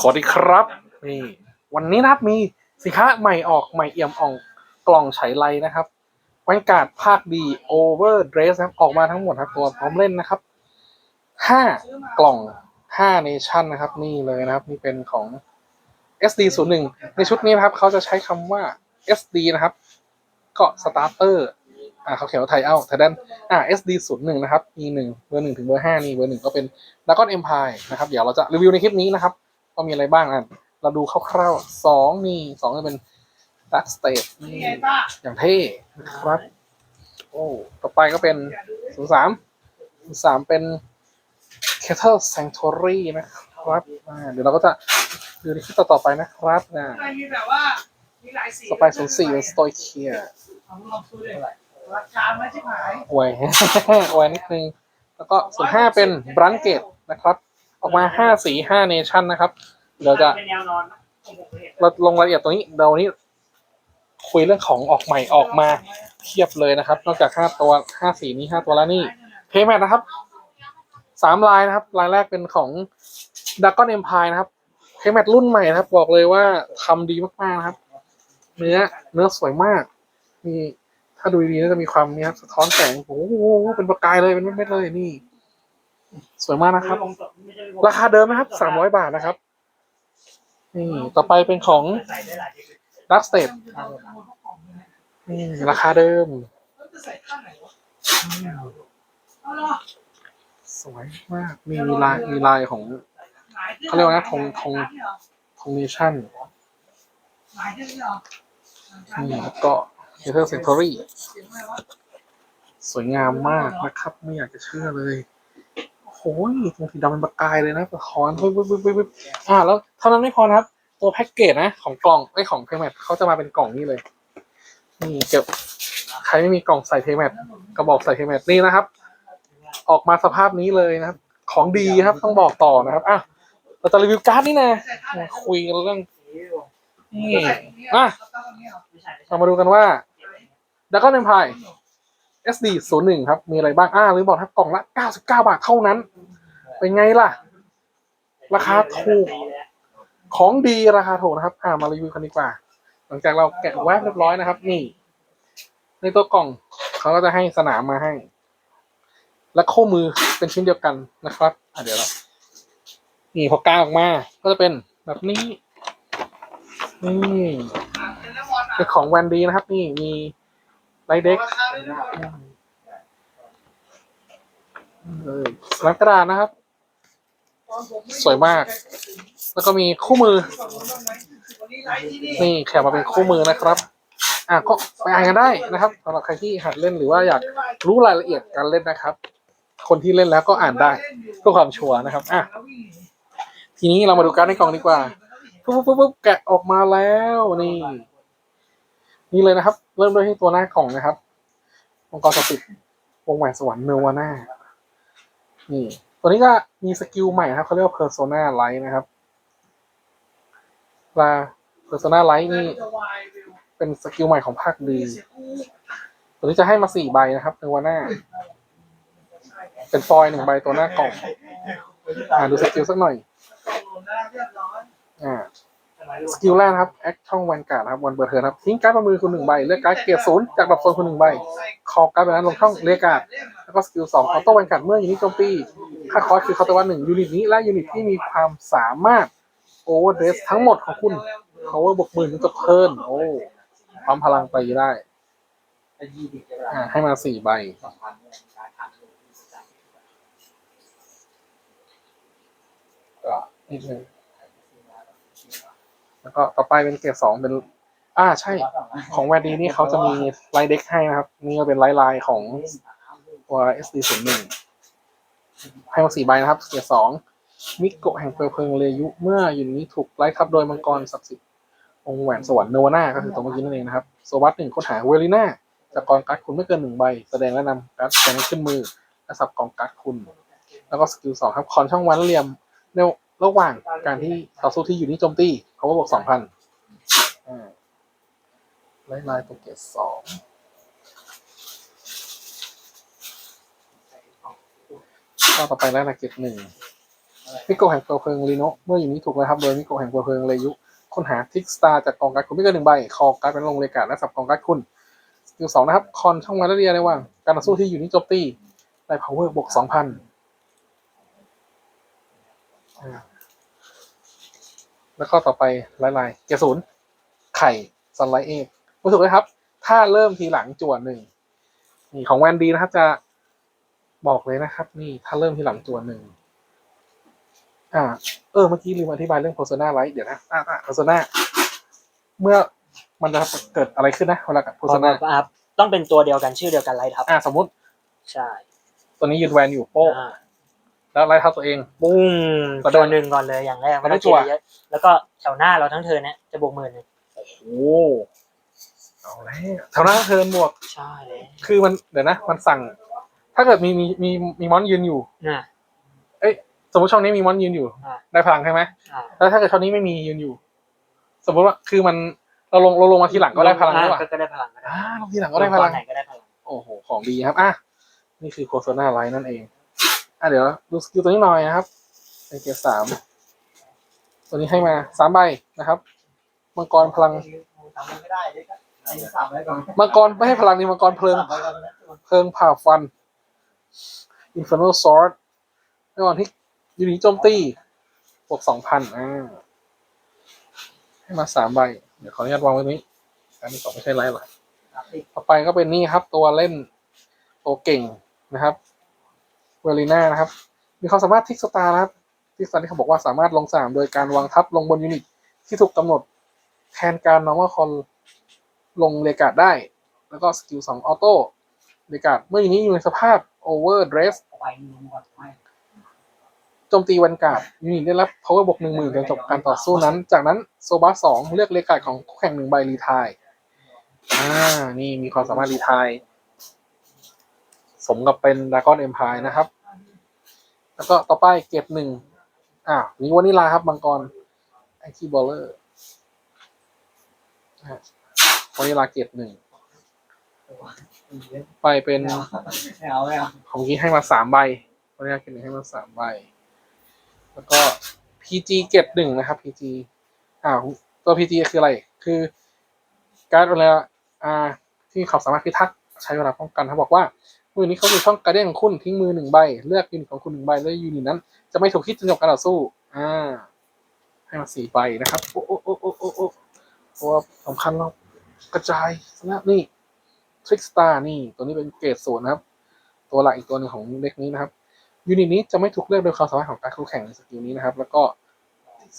สวัสดีครับนี่วันนี้นะครับมีสินค้าใหม่ออกใหม่เอี่ยมอ่องกล่องไฉไลนะครับบรรยากาศภาคดีโอเวอร์เดรสนะครับออกมาทั้งหมดครับตัวพร้อมเล่นนะครับห้ากล่องห้าเนชั่นนะครับ นี่เลยนะครับ นี่เป็นของ SD 0 1 ในชุดนี้นะครับเขาจะใช้คำว่า SD นะครับ ก็สตาร์เตอร์ อ่าเขาเขียนว่าไทยเอาแต่ด้านอ่า SD 0 1นะครับมีหนึ่งเบอร์หนึ่งถึงเบอร์ห้านี่เบอร์หนึ่งก็เป็นดากอนเอ็มพายนะครับ เดี๋ยวเราจะรีวิวในคลิปนี้นะครับว่ามีอะไรบ้างอะเราดูคร่าวๆสองนี่สองจะเป็นดักสเตทนี่อย่างเท่นะครับ โอ้ต่อไปก็เป็นศูนย์สามศูนย์สามเป็น Kettle Sanctuary นะครับอ่าเดี๋ยวเราก็จะดูในคลิปต่อๆไปนะครับนะมีแบบว่ามีหลายสีต่อไปศูนย์สี่เป็น Stoichia เอาลองดูเลย ราคาไม่ใช่หายอวย อวยนิดนึง แล้วก็ศูนห้าเป็น Blanket นะครับ ออกมาห้าสีห้าเนชั่นนะครับ เดี๋ยวจะเป็นแนวนอนเราลงรายละเอียดตรงนี้เดี๋ยวนี้ คุยเรื่องของออกใหม่ออกมาเทียบเลยนะครับ นอกจากห้าตัวห้าสีนี้ห้าตัวแล้วนี่เพย์แมทนะครับสามลายนะครับ ลายแรกเป็นของด a ก o n Empire นะครับเพย์แมทรุ่นใหม่นะครับ บอกเลยว่าทำดีมากๆนะครับ เนื้อเนื้อสวยมากมี ถ้าดูดีๆน่าจะมีความนี่ครับสะท้อนแสงโอ้โหเป็นประกายเลยเป็นเม็ดๆเลยนี่ สวยมากนะครับ ราคาเดิมนะครับสามร้อยบาทนะครับ นี่ต่อไปเป็นของใส่ได้หลายดีดักสเตทนี่ราคาเดิมจะใส่ข้างไหนวะเอาล่ะสวยมากมีมีลายมีลายของเขาเรียกว่านะธงธงทงเนชั่นหมายที่นี่เหรอนี่แล้วก็ เฮเทอร์เซนทอรี่สวยงามมากนะครับ ไม่อยากจะเชื่อเลยโอ้โหตรงสีดำเป็นประกายเลยนะสะท้อนปึ๊บปึ๊บปึ๊บปึ๊บอ่า แล้วเท่านั้นไม่พอนะครับ ตัวแพ็กเกจนะ ของกล่องไอ้ของเพย์แมทเขาจะมาเป็นกล่องนี้เลย นี่เก็บใครไม่มีกล่องใส่เพย์แมทกระบอกใส่เพย์แมทนี่นะครับ ออกมาสภาพนี้เลยนะครับ ของดีครับต้องบอกต่อนะครับอะเราจะรีวิวการ์ดนี่นะใส่ข้างคุยกันเรื่องนี่อะตรงนี้เหรอไม่ใช่ไม่ใช่เรามาดูกันว่า ดักกอนเอ็มพาย SD 0 1ครับ มีอะไรบ้าง อ่าลืมบอกครับกล่องละ99บเก้าบาทเท่านั้น เป็นไงล่ะ ราคาถูก ของดีราคาถูกนะครับ อ่ามารีวิวกันดีกว่า หลังจากเราแกะแวบเรียบร้อยนะครับ นี่ ในตัวกล่องเขาก็จะให้สนามมาให้ และคู่มือเป็นชิ้นเดียวกันนะครับอะเดี๋ยวเรานี่พอกาออกมา ก็จะเป็นแบบนี้ นี่เป็นน้ำมันอะเป็นของแวนดีนะครับ นี่มี ไลท์เด็กเลยนะเลยสลักกระดาษนะครับ สวยมาก แล้วก็มีคู่มือ นี่แขกมาเป็นคู่มือนะครับ อะก็ไปอ่านกันได้นะครับสำหรับใครที่หัดเล่นหรือว่าอยากรู้รายละเอียดการเล่นนะครับ คนที่เล่นแล้วก็อ่านได้เพื่อความชัวร์นะครับ อะ ทีนี้เรามาดูการในกล่องดีกว่าปุ๊บปุ๊บปุ๊บแกะออกมาแล้วนี่ นี่เลยนะครับ เริ่มด้วยที่ตัวหน้ากล่องนะครับองค์กรสติดวงแหวนสวรรค์เนวาน่านี่ตัวนี้ก็มีสกิลใหม่นะครับเขาเรียกว่า Persona Light นะครับลา Persona Light นี่เป็นสกิลใหม่ของภาคดีตัวนี้จะให้มาสี่ใบนะครับเนวาน่าเป็นฟอยล์หนึ่งใบตัวหน้ากล่อง อ่าดูสกิลสักหน่อย อ่า สกิลแรกครับแอคช่องวันการ์ดครับวันเปิดเทิร์นครับทิ้งการ์ดประมือคุณหนึ่งใบเลือกการ์ดเกียร์ศูนย์จากดอกโซนคุณหนึ่งใบคอการ์ดใบนั้นลงช่องเรียกาดแล้วก็สกิลสองออโต้วันการ์ดเมื่อยูนิตโจมตีค่าคอร์สคือคาตวันหนึ่งยูนิตนี้และยูนิตที่มีความสามารถโอเวอร์เดสทั้งหมดของคุณ power บวกหมื่นจนเทิร์นโอ้ความพลังตีได้ให้มาสี่ใบก็นิดนึง แล้วก็ต่อไปเป็นเกร์สองเป็น อ่าใช่ ของแวดดีนี่เขาจะมีไลท์เด็กให้นะครับ นี่ก็เป็นไลท์ไลน์ของตัว SD 0 1ให้มาสี่ใบนะครับ เกร์สองมิโกะแห่งเปลวเพลิงเลยุ เมื่ออยู่นี้ถูกไล่ทับโดยมังกรศักดิ์สิทธิ์องค์แหวนสวรรค์โนวาน่าก็คือตัวเมื่อกี้นั่นเองนะครับโซวัตหนึ่งค้นหาเวลิน่าจากกองการ์ดคุณไม่เกินหนึ่งใบ แสดงและนำการ์ดแสดงขึ้นมือและสับกองการ์ดคุณ แล้วก็สกิลสองครับคอนช่องวันเหลี่ยมในระหว่างการที่ต่อสู้ที่อยู่นี้โจมตี เขาก็บวกสองพันอ่าไล่ไล่ตัวเกรดสองก็ต่อไปไล่ไล่เกรดหนึ่งมิโกะแห่งเปลวเพลิงลีโนเมื่ออยู่นี้ถูกนะครับโดยมิโกะแห่งเปลวเพลิงเลยุค้นหาทิกสตาร์จากกองการ์ดคุณไม่เกินหนึ่งใบคอการ์ดเป็นลงเลกาและสับกองการ์ดคุณสกิลสองนะครับ คอนช่องมาเรียในว่างการต่อสู้ที่อยู่นี้โจมตีได้ power บวกสองพัน แล้วก็ต่อไปลายลายๆเกียร์ศูนย์ไข่ซันไลท์เอฟรู้สึกเลยครับ ถ้าเริ่มทีหลังจวนหนึ่งนี่ของแวนดีนะครับ จะบอกเลยนะครับ นี่ถ้าเริ่มทีหลังจวนหนึ่งอ่า เออเมื่อกี้ลืมอธิบายเรื่อง persona light เดี๋ยวนะอ่าอ่า persona เมื่อมันจะเกิดอะไรขึ้นนะเวลากับ persona ครับต้องเป็นตัวเดียวกันชื่อเดียวกันไลท์ทับอ่าสมมติ ใช่ ตัวนี้ยืนแวนอยู่โป๊ะอ่า แล้วไล่เท้าตัวเองปุ้งก็ได้ตัวหนึ่งก่อนเลยอย่างแรกก็ได้ไม่ต้องคิดจั่วอะไรเยอะแล้วก็แถวหน้าเราทั้งเทิร์นเนี่ยจะบวกหมื่นหนึ่งโอ้โหเอาแล้วแถวหน้าเทิร์นบวกใช่เลยคือมันเดี๋ยวนะ มันสั่ง ถ้าเกิดมีมีมีมีมอนยืนอยู่น่ะเอ้ยสมมติช่องนี้มีมอนยืนอยู่อ่าได้พลังใช่ไหมอ่าแล้วถ้าเกิดช่องนี้ไม่มียืนอยู่ สมมติว่าคือมันเราลงเราลงมาทีหลังก็ได้พลังด้วยอ่าว่ะก็ได้พลังก็ได้อ่าลงทีหลังก็ได้พลังตอนไหนก็ได้พลังโอ้โหของดีครับอะนี่คือโคโซนาไลท์นั่นเอง อะเดี๋ยวดูสกิลตัวนี้หน่อยนะครับเป็นเกียร์สามตัวนี้ให้มาสามใบนะครับ มังกรพลังทำไม่ได้เลยไอ้สามไว้ก่อนมังกรไม่ให้พลังนี่มังกรเพลิงสามไว้ก่อนนะเพลิงผ่าฟัน Infernal Sword ในวันที่ยูนิโจมตีบวกสองพันอ่าให้มาสามใบ เดี๋ยวขออนุญาตวางไว้ตรงนี้ อันนี้สองไม่ใช่ไลท์หรอกต่อไปก็เป็นนี่ครับตัวเล่นตัวเก่งนะครับ เวลิน่านะครับ มีความสามารถทิกสตาร์นะครับทิกสตาร์ที่เขาบอกว่าสามารถลงสนามโดยการวางทับลงบนยูนิตที่ถูกกำหนดแทนการ normal con ลงเลกาดได้ แล้วก็สกิลสองออโต้เลกาดเมื่อยูนิตอยู่ในสภาพ over dress ไปดูก่อนไม่โจมตีวันกาดยูนิตได้รับ power บวกหนึ่งหมื่นจนจบการต่อสู้นั้น จากนั้นโซบาสองเลือกเลกาดของคู่แข่งหนึ่งใบรีทายอ่า นี่มีความสามารถรีทาย สมกับเป็นด r a ก้อนเอ็มพายนะครับ แล้วก็ต่อไปเก็บหนึ่งอ่ามีวานิลาครับมังกรไอคีบอลเลอร์วานิลาเก็บหนึ่งไปเป็นไม่เอาไม่เอาของกี้ให้มาสามใบวานิลาเก็บหนึ่งให้มาสามใบ แล้วก็ PG เก็บหนึ่งนะครับ PG อ่าตัว PG คืออะไร คือ การ์ดเวลาอ่าที่เขาสามารถพิทักษ์ใช้เวลาป้องกันเขาบอกว่า มือนี้เขาคือช่องการเดียนของคุณทิ้งมือหนึ่งใบ เลือกยูนิตของคุณหนึ่งใบแล้วยูนิตนั้น จะไม่ถูกคิดจนจบการต่อสู้ อ่า ให้มาสี่ใบนะครับ โอ้โอ้โอ้โอ้โอ้โอ้ตัวสำคัญเรากระจายนะนี่ทริกสตาร์นี่ ตัวนี้เป็นเกรดศูนย์นะครับ ตัวหลักอีกตัวหนึ่งของเด็กนี้นะครับยูนิตนี้จะไม่ถูกเลือกโดยความสามารถของการคู่แข่งในสกิลนี้นะครับ แล้วก็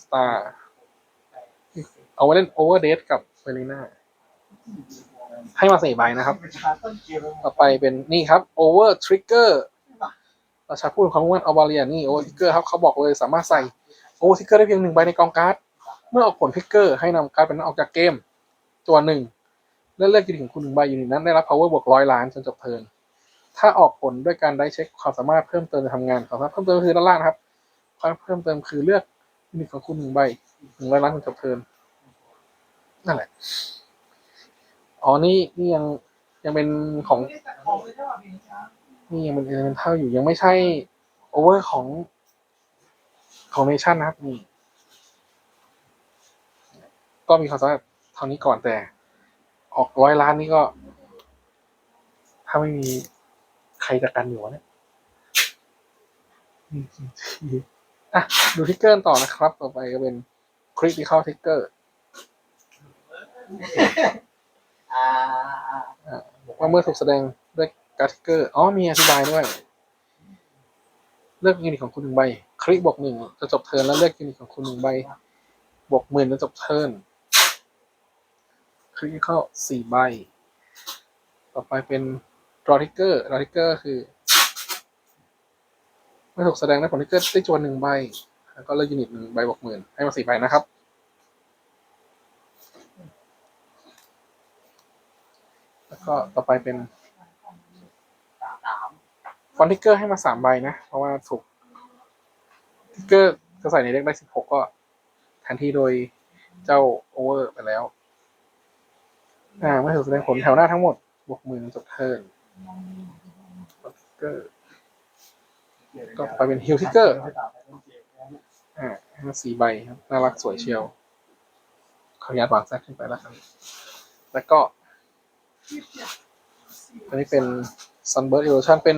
สตาร์เอาไว้เล่นโอเวอร์เดทกับเฟลิน่า ให้มาสี่ใบนะครับ ต่อไปเป็นนี่ครับ over trigger ราชาพูดของวันออบาเรียนี่ over trigger ครับเขาบอกเลยสามารถใส่ over trigger ได้เพียงหนึ่งใบในกองการ์ด เมื่อออกผล trigger ให้นำการ์ดเป็นนั้นออกจากเกม ตัวหนึ่งและเลือกยูนิตของคุณหนึ่งใบยูนิตนั้นได้รับ power บวกร้อยล้านจนจบเทิร์นถ้าออกผลด้วยการได้เช็คความสามารถเพิ่มเติมในทำงานความสามารถเพิ่มเติมคือด้านล่างนะครับความเพิ่มเติมคือเลือกยูนิตของคุณหนึ่งใบหนึ่งร้อยล้านจนจบเทิร์นนั่นแหละ อ๋อนี่นี่ยังยังเป็นของนี่ยังเป็นเอเลเมนทัลอยู่ยังไม่ใช่โอเวอร์ของของเนชั่นนะครับนี่ก็มีความสามารถเท่านี้ก่อนแต่ ออกร้อยล้านนี่ก็ ถ้าไม่มีใครจัดการอยู่เนี่ยอืมอะดูทิกเกอร์ต่อนะครับ ต่อไปก็เป็น critical trigger อ่าอ่าบอกว่าเมื่อถูกแสดงด้วยการ์ดทิกเกอร์อ๋อมีอธิบายด้วย เลือกยูนิตของคุณหนึ่งใบ คลิกบวกหนึ่งจะจบเทิร์นแล้วเลือกยูนิตของคุณหนึ่งใบ บวกหมื่นจะจบเทิร์นคลิกเข้าสี่ใบ ต่อไปเป็นรอทิกเกอร์รอทิกเกอร์คือเมื่อถูกแสดงด้วยผลทิกเกอร์ได้จวนหนึ่งใบ แล้วก็เลือกยูนิตหนึ่งใบบวกหมื่นให้มาสี่ใบนะครับ แล้ว ก็ต่อไปเป็นฟอนติกเกอร์ให้มาสามใบนะ เพราะว่าถูกทิกเกอร์จะใส่ในเด็กได้สิบหกก็แทนที่โดยเจ้าโอเวอร์ไปแล้ว อ่าเมื่อถูกแสดงผลแถวหน้าทั้งหมด บวกหมื่นจบเทิร์นฟอนติกเกอร์ก็ไปเป็นฮิลทิกเกอร์อ่าสี่ใบครับ น่ารักสวยเชียวขออนุญาตวางแทรกขึ้นไปแล้วกันแล้วก็ อันนี้เป็น Sunburst Evolution เป็น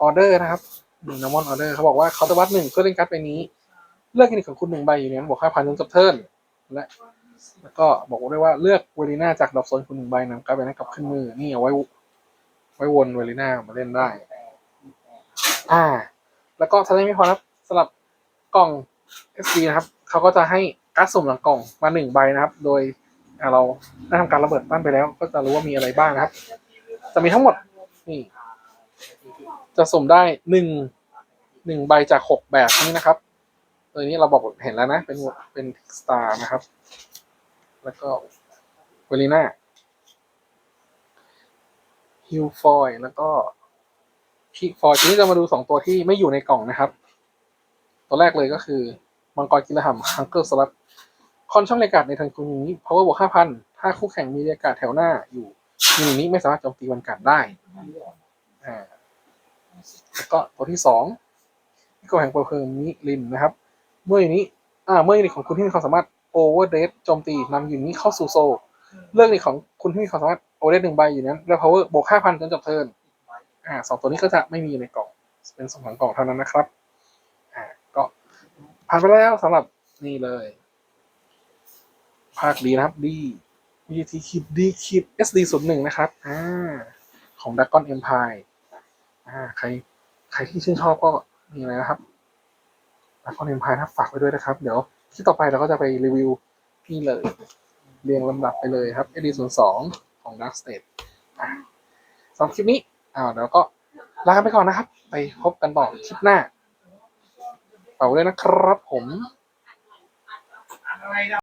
ออเดอร์นะครับนามอนออเดอร์เขาบอกว่าเขาจะวัดหนึ่งเพื่อเล่นการ์ดใบนี้ เลือกกินิกของคุณหนึ่งใบอยู่ในนั้นบวกห้าพันจนจบเทิร์นและแล้วก็บอกด้วยว่าเลือกเวลิน่าจากดอกโซนคุณหนึ่งใบนำการ์ดใบนั้นกลับขึ้นมือ นี่เอาไว้ ไว้วนเวลิน่ามาเล่นได้ อ่า แล้วก็ถ้าได้ไม่พอครับสำหรับกล่อง SD นะครับเขาก็จะให้การ์ดสุ่มหลังกล่องมาหนึ่งใบนะครับ โดย เราได้ทำการระเบิดปั้นไปแล้ว ก็จะรู้ว่ามีอะไรบ้างนะครับ จะมีทั้งหมดนี่จะสุ่มได้หนึ่งหนึ่งใบจากหกแบบนี้นะครับตัวนี้เราบอกเห็นแล้วนะ เป็นเป็นสตาร์นะครับ แล้วก็เวลิน่าฮิวฟอยแล้วก็พีฟอยทีนี้จะมาดูสองตัวที่ไม่อยู่ในกล่องนะครับ ตัวแรกเลยก็คือ มังกรกิลหัมฮังเกิลสลัด คอนช่องเรยกาศในทางคุณนี้ power บวกห้าพันถ้าคู่แข่งมีเรียกาศแถวหน้าอยู่มีนี้ไม่สามารถโจมตีวันการดได้อ่าแล้วก็ตัวที่สองที่กแห่งเปลวเพลิงมิลินนะครับ เมื่ออยู่นี้อ่าเมื่อยูนิตของคุณที่มีความสามารถโอเวอร์เดสโจมตีนำอยูนิตนี้เข้าสู่โซเลือกยูนิตของคุณที่มีความสามารถโอเวอร์เดสหนึ่งใบอยู่นั้น แล้ว power บวกห้าพันจนจบเทิร์นอ่าสองตัวนี้ก็จะไม่มีในกล่อง เป็นสองของกล่องเท่านั้นนะครับอ่าก็ผ่านไปแล้วสำหรับนี่เลย ภาคดีนะครับ D VT คิด D คิด SD ศูนย์หนึ่งนะครับอ่าของ Dragon Empire อ่าใครใครที่ชื่นชอบก็นี่เลยนะครับ Dragon Empire นะฝากไว้ด้วยนะครับ เดี๋ยวที่ต่อไปเราก็จะไปรีวิวนี่เลยเรียงลำดับไปเลยครับ SD ศูนย์สองของ Dark State อสำหรับคลิปนี้อ่าเดี๋ยวก็ลาไปก่อนนะครับ ไปพบกันต่อคลิปหน้าฝากไว้ด้วยนะครับผมอะไรนะ